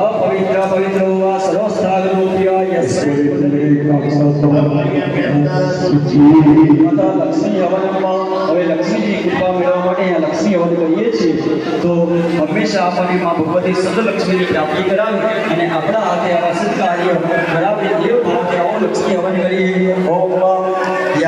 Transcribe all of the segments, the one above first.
અપવિત્ર પવિત્ર હોવા હવે લક્ષ્મીજી કૃપા મેળવવા માટે લક્ષ્મી હવન કરીએ છીએ તો હંમેશા આપણને ભગવતી સદલક્ષ્મીની પ્રાપ્તિ કરાવી અને આપણા હાથે આવા સત્કાર્ય બરાબર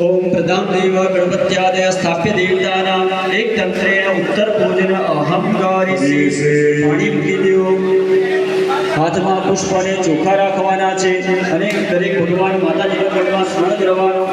ઓમ પ્રધાન દેવ ગણપત્યાદય સ્થાપ્ય દેવતાના એક તંત્રેણ ઉત્તર ભોજન અહંકારી પાણી મૂકી દેવો. હાથમાં પુષ્પ અને ચોખા રાખવાના છે. અને દરેક ભગવાન માતાજીના ગણમાં સ્મરણ કરવાનો